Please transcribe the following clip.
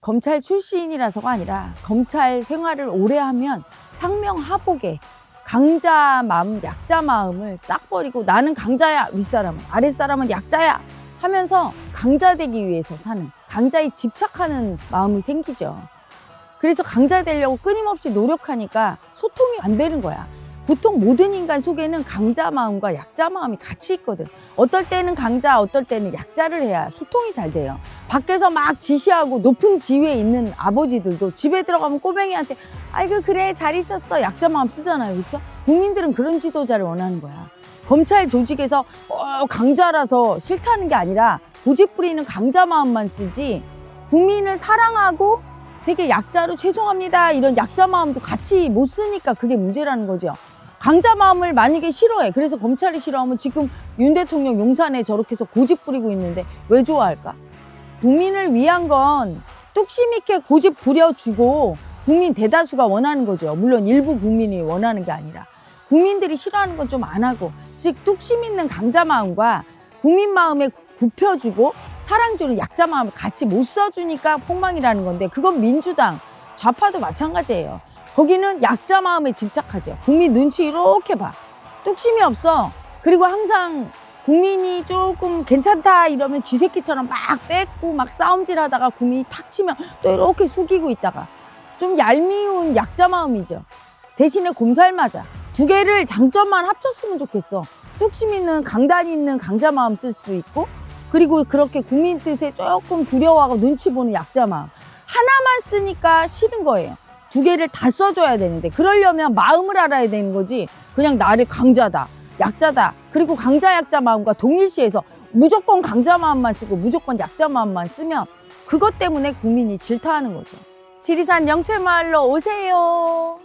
검찰 출신이라서가 아니라 검찰 생활을 오래 하면 상명하복에 강자 마음, 약자 마음을 싹 버리고 나는 강자야, 윗사람은, 아랫사람은 약자야 하면서 강자 되기 위해서 사는, 강자에 집착하는 마음이 생기죠. 그래서 강자 되려고 끊임없이 노력하니까 소통이 안 되는 거야. 보통 모든 인간 속에는 강자 마음과 약자 마음이 같이 있거든. 어떨 때는 강자, 어떨 때는 약자를 해야 소통이 잘 돼요. 밖에서 막 지시하고 높은 지위에 있는 아버지들도 집에 들어가면 꼬맹이한테 아이고 그래 잘 있었어 약자 마음 쓰잖아요 그렇죠? 국민들은 그런 지도자를 원하는 거야 검찰 조직에서 어, 강자라서 싫다는 게 아니라 고집 부리는 강자 마음만 쓰지 국민을 사랑하고 되게 약자로 죄송합니다. 이런 약자 마음도 같이 못 쓰니까 그게 문제라는 거죠. 강자 마음을 만약에 싫어해. 그래서 검찰이 싫어하면 지금 윤 대통령 용산에 저렇게 해서 고집 부리고 있는데 왜 좋아할까? 국민을 위한 건 뚝심 있게 고집 부려주고 국민 대다수가 원하는 거죠. 물론 일부 국민이 원하는 게 아니라. 국민들이 싫어하는 건 좀 안 하고 즉 뚝심 있는 강자 마음과 국민 마음에 굽혀주고 사랑 주는 약자 마음을 같이 못 써주니까 폭망이라는 건데 그건 민주당 좌파도 마찬가지예요. 거기는 약자 마음에 집착하죠. 국민 눈치 이렇게 봐. 뚝심이 없어. 그리고 항상 국민이 조금 괜찮다 이러면 쥐새끼처럼 막 뺏고 막 싸움질 하다가 국민이 탁 치면 또 이렇게 숙이고 있다가 좀 얄미운 약자 마음이죠. 대신에 곰살 맞아. 두 개를 장점만 합쳤으면 좋겠어. 뚝심 있는 강단 있는 강자 마음 쓸 수 있고 그리고 그렇게 국민 뜻에 조금 두려워하고 눈치 보는 약자 마음. 하나만 쓰니까 싫은 거예요. 두 개를 다 써줘야 되는데 그러려면 마음을 알아야 되는 거지. 그냥 나를 강자다, 약자다. 그리고 강자 약자 마음과 동일시해서 무조건 강자 마음만 쓰고 무조건 약자 마음만 쓰면 그것 때문에 국민이 질타하는 거죠. 지리산 영채마을로 오세요.